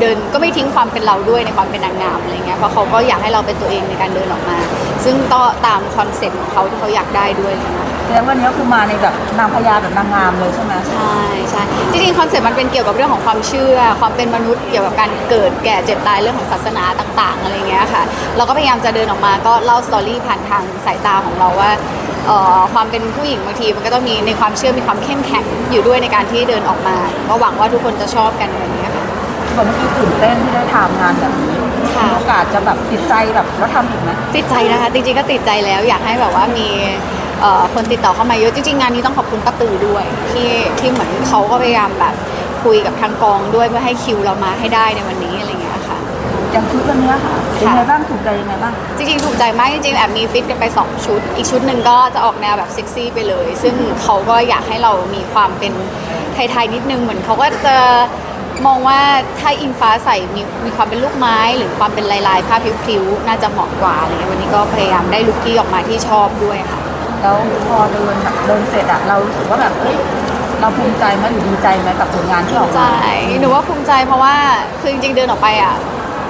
เดินก็ไม่ทิ้งความเป็นเราด้วยในความเป็นนางงามอะไรเงี้ยเพราะเขาก็อยากให้เราเป็นตัวเองในการเดินออกมา ซึ่งก็ตามคอนเซ็ปต์ของเขาที่เขาอยากได้ด้วยอะไรเลยนะแล้ววันนี้ก็คือมาในแบบนางพญาแบบนางงามเลยใช่ไหมใช่ใช่จริงๆคอนเซ็ปต์มันเป็นเกี่ยวกับเรื่องของความเชื่อ ความเป็นมนุษย์เกี่ยวกับการเกิดแก่เจ็บตายเรื่องของศาสนาต่าง ๆ อะไรเงี้ยค่ะ เราก็พยายามจะเดินออกมาก็เล่าสตอรี่ผ่านทางสายตาของเราว่าเอ่อความเป็นผู้หญิงบางทีมันก็ต้องมีในความเชื่อมีความเข้มแข็งอยู่ด้วยในการที่เดินออกมาก็หวังว่าทุกคนจะชอบกันในวันนี้ค่ะ บอกเมื่อกี้ตื่นเต้นที่ได้ทำงานแบบนี้ค่ะมีโอกาสจะแบบติดใจแบบแล้วทำอีกไหมติดใจนะคะจริงๆก็ติดใจแล้วอยากให้แบบว่ามีเอ่อคนติดต่อเข้ามาเยอะจริงๆงานนี้ต้องขอบคุณป้าตือด้วยที่ที่เหมือนเขาก็พยายามแบบคุยกับทางกองด้วยเพื่อให้คิวเรามาให้ได้ในวันนี้อะไรอย่างเงี้ยค่ะ อย่างชุดวันนี้ค่ะเป็นไงบ้างถูกใจยังไงบ้างจริงๆถูกใจมากจริงๆแอบมีฟิตกันไป 2 ชุด อีกชุดหนึ่งก็จะออกแนวแบบเซ็กซี่ไปเลย ซึ่งเขาก็อยากให้เรามีความเป็นไทยๆนิดนึงเหมือนเขาก็จะ มองว่าถ้าอิงฟ้าใส่มีมีความเป็นลูกไม้หรือความเป็นลายๆผ้าพริ้วๆน่าจะเหมาะกว่าอะไรเงี้ยวันนี้ก็พยายามได้ลุคที่ออกมาที่ชอบด้วยค่ะ แล้วพอเดินแบบเดินเสร็จอะเรารู้สึกว่าแบบเอ้ยเราภูมิใจไหมหรือดีใจไหมกับผลงานที่ออกใจมาหนูว่าภูมิใจเพราะว่าคือจริงๆเดินออกไปอะ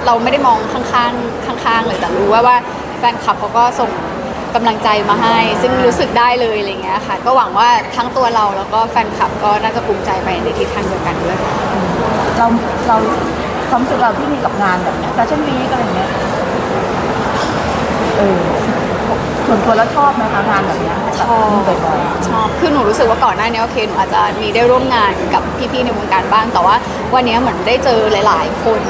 เราไม่ได้มองข้างๆข้างๆเลยแต่รู้ว่าว่าแฟนคลับเขาก็ส่งกำลังใจมาให้ ซึ่งรู้สึกได้เลยอะไรเงี้ยค่ะ ก็หวังว่าทั้งตัวเราแล้วก็แฟนคลับก็น่าจะภูมิใจไปในทิศทางเดียวกันด้วยค่ะ เราเราความรู้สึกเราที่มีกับงานแบบเนี้ยแฟชั่นวีคอะไรอย่างเงี้ยเออส่วนตัวแล้วชอบไหมคะงานแบบเนี้ยชอบบ่อยชอบ คือหนูรู้สึกว่าก่อนหน้านี้โอเคหนูอาจจะมีได้ร่วมงานกับพี่ๆในวงการบ้าง แต่ว่าวันนี้เหมือนได้เจอหลาย ๆ คน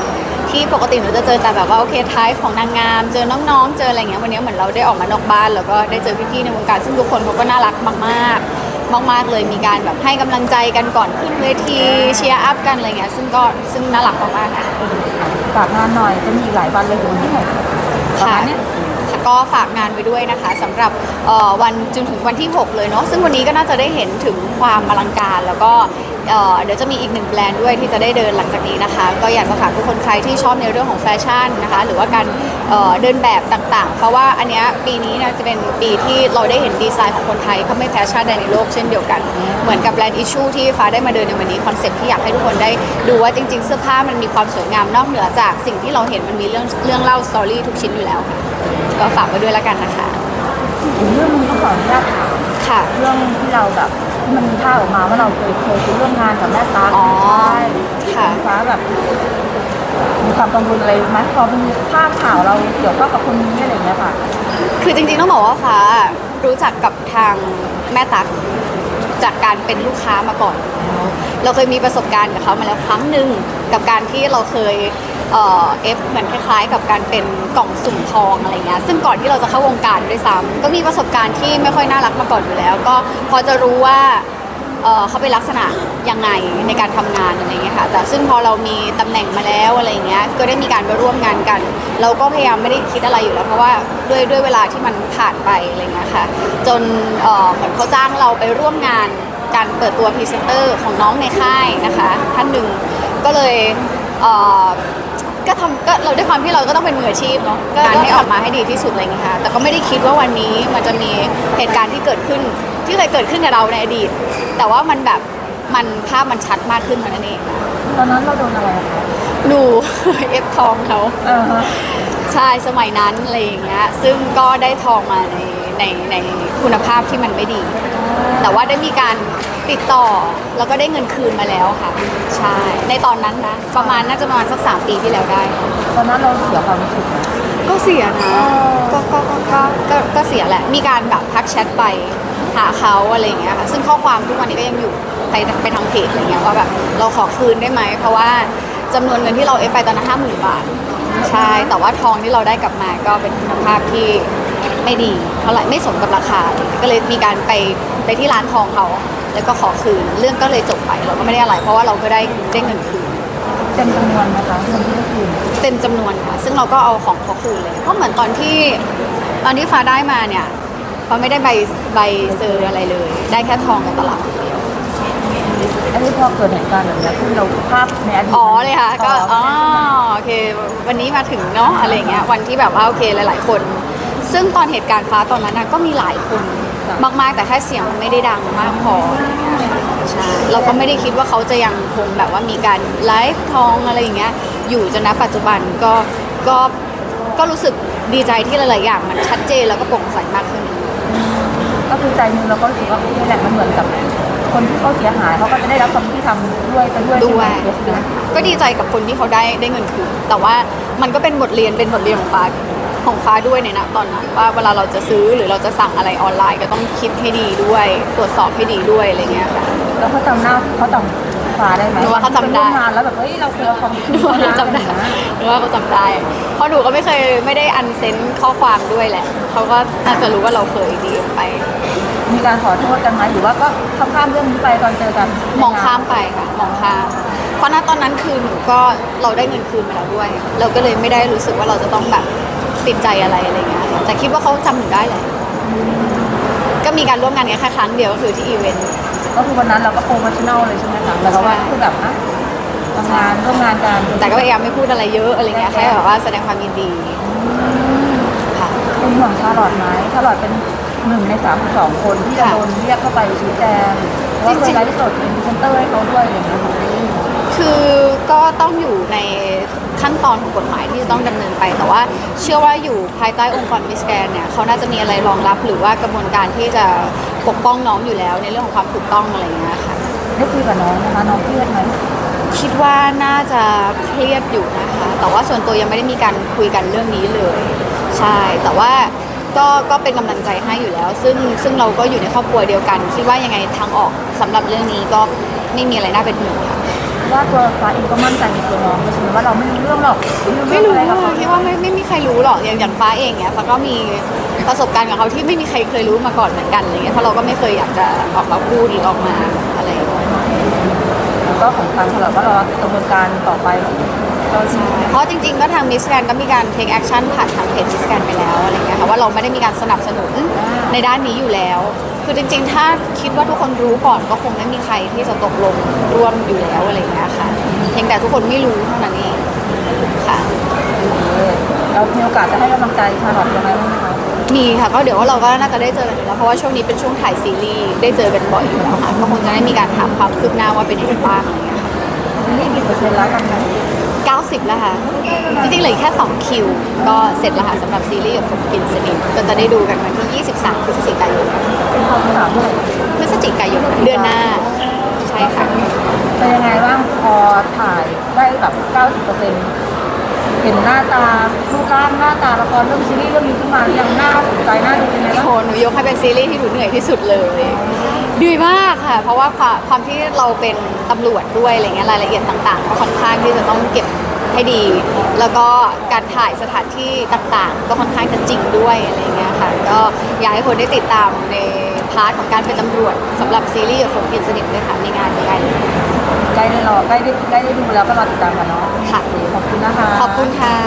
ที่ปกติหนูจะเจอแต่แบบว่าโอเคท้ายของนางงาม เจอน้องๆ เจออะไรเงี้ยวันนี้เหมือนเราได้ออกมานอกบ้าน แล้วก็ได้เจอพี่ๆในวงการซึ่งทุกคนเขาก็น่ารักมากๆ มาก ๆ เลยมีการแบบให้กำลังใจกันก่อนขึ้นเวทีเชียร์อัพกันอะไรเงี้ยซึ่งก็ซึ่งน่ารักมากๆค่ะ ฝากงานหน่อยจะมีอีกหลายวันเลยอยู่ที่ไหนประค่ะ มาณเนี้ย ก็ฝากงานไว้ด้วยนะคะสำหรับวันจนถึงวันที่ 6 เลยเนาะซึ่งวันนี้ก็น่าจะได้เห็นถึงความอลังการ แล้วก็เดี๋ยวจะมีอีกหนึ่งแบรนด์ด้วยที่จะได้เดินหลังจากนี้นะคะ ก็อยากจะฝากทุกคนใครที่ชอบในเรื่องของแฟชั่นนะคะ หรือว่าการเเดินแบบต่างๆ เพราะว่าอันเนี้ยปีนี้นะจะเป็นปีที่เราได้เห็นดีไซน์ของคนไทยเขาไม่แพ้ชาติใดในโลกเช่นเดียวกัน เหมือนกับแบรนด์อิชชูที่ฟ้าได้มาเดินในวันนี้คอนเซ็ปที่อยากให้ทุกคนได้ดูว่าจริง ๆ เสื้อผ้ามันมีความสวยงามนอกเหนือจากสิ่งที่เราเห็นมันมีเรื่องเรื่องเล่าสตอรี่ทุกชิ้นอยู่แล้วค่ะ ก็ฝากไว้ด้วยแล้วกันนะคะอีกเรื่องหนึงก็ขออนุญาตถามค่ะเรื่องที่เราแบบที่มันมีภาพออกมาว่าเราเคยเคยไปร่วมงานกับแม่ตาอ๋อใช่ค่ะฟ้าแบบมีความกังวลอะไรไหมพอมีภาพข่าวเราเกี่ยวข้องกับคนนี้อะไรอย่างเงี้ยค่ะ คือจริงๆต้องบอกว่าฟ้ารู้จักกับทางแม่ตั๊กจากการเป็นลูกค้ามาก่อน เราเคยมีประสบการณ์กับเขามาแล้วครั้งหนึ่งกับการที่เราเคย เอ่อฟเหมือนคล้ายๆ กับการเป็นกล่องสุ่มทองอะไรเงี้ยซึ่งก่อนที่เราจะเข้าวงการด้วยซ้ำก็มีประสบการณ์ที่ไม่ค่อยน่ารักมาก่อนอยู่แล้ว ก็พอจะรู้ว่าเอ่อเขาเป็นลักษณะยังไงในการทำงานอะไรเงี้ยค่ะแต่ซึ่งพอเรามีตำแหน่งมาแล้วอะไรเงี้ยก็ได้มีการไปร่วมงานกัน เราก็พยายามไม่ได้คิดอะไรอยู่แล้ว เพราะว่าด้วยด้วยเวลาที่มันผ่านไปอะไรเงี้ยค่ะจนเอ่อเหมือนเขาจ้างเราไปร่วมงานการเปิดตัวพรีเซนเตอร์ของน้องในค่ายนะคะ ท่านหนึ่งก็เลย เอ่อก็ทำก็เราด้วยความที่เราก็ต้องเป็นมืออาชีพเนาะการให้ออกมาให้ดีที่สุดอะไรอย่างเงี้ยค่ะแต่ก็ไม่ได้คิดว่าวันนี้มันจะมีเหตุการณ์ที่เกิดขึ้นที่เคยเกิดขึ้นกับเราในอดีต แต่ว่ามันแบบมันภาพมันชัดมากขึ้นเท่านั้นเองตอนนั้นเราโดนอะไรอะคะหนู เอฟทองเขา เออฮะ ใช่สมัยนั้นอะไรอย่างเงี้ยซึ่งก็ได้ทองมาใน ในในคุณภาพที่มันไม่ดี แต่ว่าได้มีการติดต่อแล้วก็ได้เงินคืนมาแล้วค่ะ ใช่ ในตอนนั้นนะ ประมาณน่าจะประมาณสักสามปีที่แล้วได้ ตอนนั้นเราเสียความรู้สึกไหมก็เสียนะอก็ก็ก็ก็ก็ก็เสียแหละ มีการแบบทักแชทไปหาเขาอะไรอย่างเงี้ยค่ะ ซึ่งข้อความทุกวันนี้ก็ยังอยู่ไปไปทางเพจอะไรเงี้ยว่าแบบเราขอคืนได้ไหม เพราะว่าจำนวนเงินที่เราเอฟไปตอนนั้นห้าหมื่นบาท ใช่ แต่ว่าทองที่เราได้กลับมาก็เป็นคุณภาพที่ ไม่ดีเท่าไหร่ไม่สมกับราคาเลยก็เลยมีการไปไปที่ร้านทองเขา แล้วก็ขอคืน เรื่องก็เลยจบไปเราก็ไม่ได้อะไร เพราะว่าเราก็ได้ได้เงินคืนเต็มจำนวนนะคะเงินที่ได้คืนเต็มจำนวนค่ะซึ่งเราก็เอาของเขาคืนเลยเพราะเหมือนตอนที่ตอนที่ฟ้าได้มาเนี่ยฟ้าไม่ได้ใบใบเซอร์อะไรเลย ได้แค่ทองกับตลับอันนี้พอเกิดเหตุการณ์แบบเนี้ยคือเราภาพในอดีตอ๋อเลยค่ะก็ต่อ๋อโอเค วันนี้มาถึงเนาะอะไรอย่างเงี้ยวันที่แบบว่าโอเคหลาย ๆ คน ซึ่งตอนเหตุการณ์ฟ้าตอนนั้นนะก็มีหลายคนมากๆแต่แค่เสียงมันไม่ได้ดังมากพออะไรอย่างเงี้ยค่ะใช่เราก็ไม่ได้คิดว่าเขาจะยังคงแบบว่ามีการไลฟ์ทองอะไรอย่างเงี้ยอยู่จนณปัจจุบันก็ก็ก็รู้สึกดีใจที่หลายๆอย่างมันชัดเจนแล้วก็โปร่งใสมากขึ้น ก็คือใจหนึงเราก็รู้สึกว่านี่แหละมันเหมือนกับคนที่เขาเสียหายเขาก็จะได้รับความยุติธรรมด้วยไปด้วยด้วยใช่ไหมก็ดีใจกับคนที่เขาได้ได้เงินคืนแต่ว่ามันก็เป็นบทเรียนเป็นบทเรียนของฟ้า ของฟ้าด้วยในณตอนนั้นว่าเวลาเราจะซื้อหรือเราจะสั่งอะไรออนไลน์ก็ต้องคิดให้ดีด้วย ตรวจสอบให้ดีด้วยอะไรเงี้ยค่ะแล้วเขาจำหน้าเขาจำฟ้าได้ไหมหนูว่าเขาจำได้ปร่วมงานแล้วแบบเฮ้ยเราเคยเอาความคิดหนูว่าเขาจำได้หนูว่าเขาจำได้เพราะหนูก็ไม่เคยไม่ได้อันเซนข้อความด้วยแหละเขาก็น่าจะรู้ว่าเราเคยดีมไป มีการขอโทษกันไหมหรือว่าก็ข้ามข้ามเรื่องนี้ไปตอนเจอกันมองข้ามไปค่ะมองข้ามเพราะณตอนนั้นคือหนูก็เราได้เงินคืนมาแล้วด้วย เราก็เลยไม่ได้รู้สึกว่าเราจะต้องแบบ ติดใจอะไรอะไรเงี้ยค่ะแต่คิดว่าเขาจำหนูได้แหละก็มีการร่วมงานกันแค่ครั้งเดียวก็คือที่อีเวนต์ ก็คือวันนั้นเราก็โปรโมชั่นอลเลยใช่ไหมคะแล้วก็ว่าคือแบบอะทำงานร่วมงานกันแต่ก็พยายามไม่พูดอะไรเยอะอะไรเงี้ยแค่แบบว่าแสดงความยินดีค่ะ เป็นห่วงชาลอตไหมชาลอตเป็นหนึ่งในสามสิบสองคนที่จะค่ะโดนเรียกเข้าไปชี้แจงว่าเคยไลฟ์สดเป็นพรีเซนเตอร์ให้เขาด้วยอะไรอย่างเงี้ย ค่ะคือก็ต้องอยู่ในขั้นตอนของกฎหมายที่จะต้องดำเนินไป แต่ว่าเชื่อว่าอยู่ภายใต้องค์กรมิสแกนเนี่ยเขาน่าจะมีอะไรรองรับหรือว่ากระบวนการที่จะปกป้องน้องอยู่แล้ว ในเรื่องของความถูกต้องอะไรอย่างเงี้ยค่ะ ได้คุยกับน้องนะคะน้องเครียดไหมคิดว่าน่าจะเครียดอยู่นะคะ แต่ว่าส่วนตัวยังไม่ได้มีการคุยกันเรื่องนี้เลย ใช่ แต่ว่าก็ก็เป็นกำลังใจให้อยู่แล้ว ซึ่งซึ่งเราก็อยู่ในครอบครัวเดียวกัน คิดว่ายังไงทางออกสำหรับเรื่องนี้ก็ไม่มีอะไรน่าเป็นห่วงค่ะ ว่าตัวฟ้าเองก็มั่นใจในตัวน้องใช่ไหมว่าเราไม่รู้เรื่องหรอกไม่รู้อะไรกับเขาคิดว่าไม่ไม่มีใครรู้หรอกอย่างอย่างฟ้าเองเนี่ยฟ้าก็มีประสบการณ์กับเขาที่ไม่มีใครเคยรู้มาก่อนเหมือนกันอะไรเงี้ยเพราะเราก็ไม่เคยอยากจะออกมาพูดหรือออกมาอะไรอย่างเงี้ยแล้วก็ของทางตลอดว่าเราดำเนินการต่อไป เราใช่เพราะจริงๆ ก็ทางมิสแกนก็มีการ take action ผ่านทางเพจมิสแกนไปแล้วอะไรเงี้ยค่ะว่าเราไม่ได้มีการสนับสนุนในด้านนี้อยู่แล้ว คือจริง ๆ ถ้าคิดว่าทุกคนรู้ก่อนก็คงไม่มีใครที่จะตกลงร่วมอยู่แล้วอะไรเงี้ยค่ะเพียงแต่ทุกคนไม่รู้เท่านั้นเองค่ะเรามีโอกาสจะให้กำลังใจชาลอตยังไงบ้างไหมคะมีค่ะก็เดี๋ยวว่าเราก็น่าจะได้เจอกันอยู่แล้วเพราะว่าช่วงนี้เป็นช่วงถ่ายซีรีส์ได้เจอกันบ่อยอยู่แล้วค่ะก็คงจะได้มีการถามความคืบหน้าว่าเป็นยังไงบ้างอะไรเงี้ยค่ะนี่กี่เปอร์เซ็นต์แล้วกันไหม 90 แล้วค่ะ จริงๆเหลืออกแค่ 2 คิว ก็เสร็จแล้วค่ะสำหรับซีรีส์กับผมกินสนิทก็จะได้ดูกันวันที่ 23 พฤศจิกายนเป็นความถามเท่าไหร่พฤศจิกายนเดือนหน้า ใช่ค่ะ เป็นยังไงบ้างพอถ่ายได้แบบ90เปอร์เซ็นต์เห็นหน้าตารูปร่างหน้าตาละครเรื่องซีรีส์เรื่องนี้ขึ้นมาหรือยังน่าสนใจน่าดูยังไงโอ้บ้างโหหนูยกให้เป็นซีรีส์ที่หนูเหนื่อยที่สุดเลย เหนื่อยมากค่ะ เพราะว่าความความที่เราเป็นตำรวจด้วยอะไรเงี้ยรายละเอียดต่างๆก็ค่อนข้างที่จะต้องเก็บให้ดี แล้วก็การถ่ายสถานที่ต่างๆ ก็ค่อนข้างจะจริงด้วยอะไรเงี้ยค่ะก็อยากให้คนได้ติดตามในพาร์ทของการเป็นตำรวจสำหรับซีรีส์กับผมกินสนิทด้วยค่ะในงานในงานนี้ใกล้ได้รอใกล้ได้ใกล้ได้ดูแล้วก็รอติดตามกันเนาะค่ะขอบคุณนะคะ